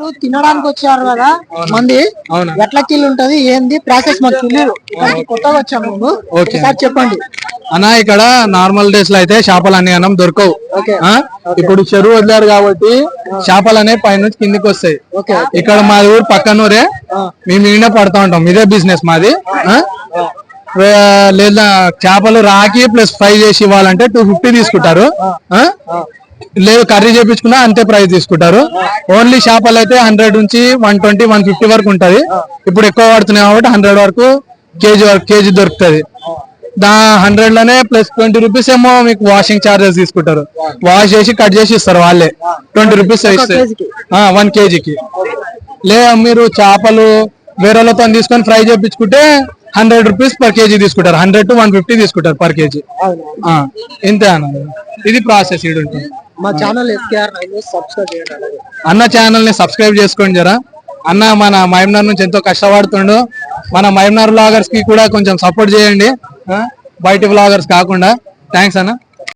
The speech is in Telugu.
ఇప్పుడు తినడానికి వచ్చారు కదా? మంది ఎట్లా కిల్ ఉంటది ఏంది? ప్రాసెస్ మాకు తెలియదు కొత్తగా వచ్చాము. ఒకసారి చెప్పండి. అన్న ఇక్కడ నార్మల్ డేస్లో అయితే చేపలు అన్ని అన్నం దొరకవు? ఇప్పుడు చెరువు వదిలారు కాబట్టి చేపలు అనేవి పైనుంచి కిందికి వస్తాయి. ఇక్కడ మాది ఊరు పక్కనూరే మేము ఈయన పడతా ఉంటాం. ఇదే బిజినెస్ మాది. లేదా చేపలు రాకి ప్లస్ ఫ్రై చేసి ఇవ్వాలంటే టూ ఫిఫ్టీ తీసుకుంటారు. ఆ? లేదు కర్రీ చేపించుకున్నా అంతే ప్రైస్ తీసుకుంటారు. ఓన్లీ చేపలు అయితే హండ్రెడ్ నుంచి వన్ ట్వంటీ వన్ ఫిఫ్టీ వరకు ఉంటది. ఇప్పుడు ఎక్కువ పడుతున్నాయి కాబట్టి హండ్రెడ్ వరకు కేజీ వరకు కేజీ దొరుకుతది. దా హండ్రెడ్లోనే ప్లస్ ట్వంటీ రూపీస్ ఏమో మీకు వాషింగ్ చార్జెస్ తీసుకుంటారు. వాష్ చేసి కట్ చేసి ఇస్తారు వాళ్ళే. ట్వంటీ రూపీస్ ఇస్తారు వన్ కేజీకి? లేదా మీరు చేపలు వేరేలతో తీసుకొని ఫ్రై చేపించుకుంటే హండ్రెడ్ రూపీస్ పర్ కేజీ తీసుకుంటారు. హండ్రెడ్ టు వన్ ఫిఫ్టీ తీసుకుంటారు పర్ కేజీ. ఇంతే అన్న. ఇది ప్రాసెస్ ఇది ఉంటుంది. మా ఛానల్ ఎస్కేఆర్ సబ్స్క్రైబ్ చేయండి అన్న. ఛానల్ని సబ్స్క్రైబ్ చేసుకోండి జరా. అన్న మన మైమ్నార్ నుంచి ఎంతో కష్టపడుతుండు. మన మైమ్నార్ బ్లాగర్స్కి కూడా కొంచెం సపోర్ట్ చేయండి. బయట బ్లాగర్స్ కాకుండా. థ్యాంక్స్ అన్న.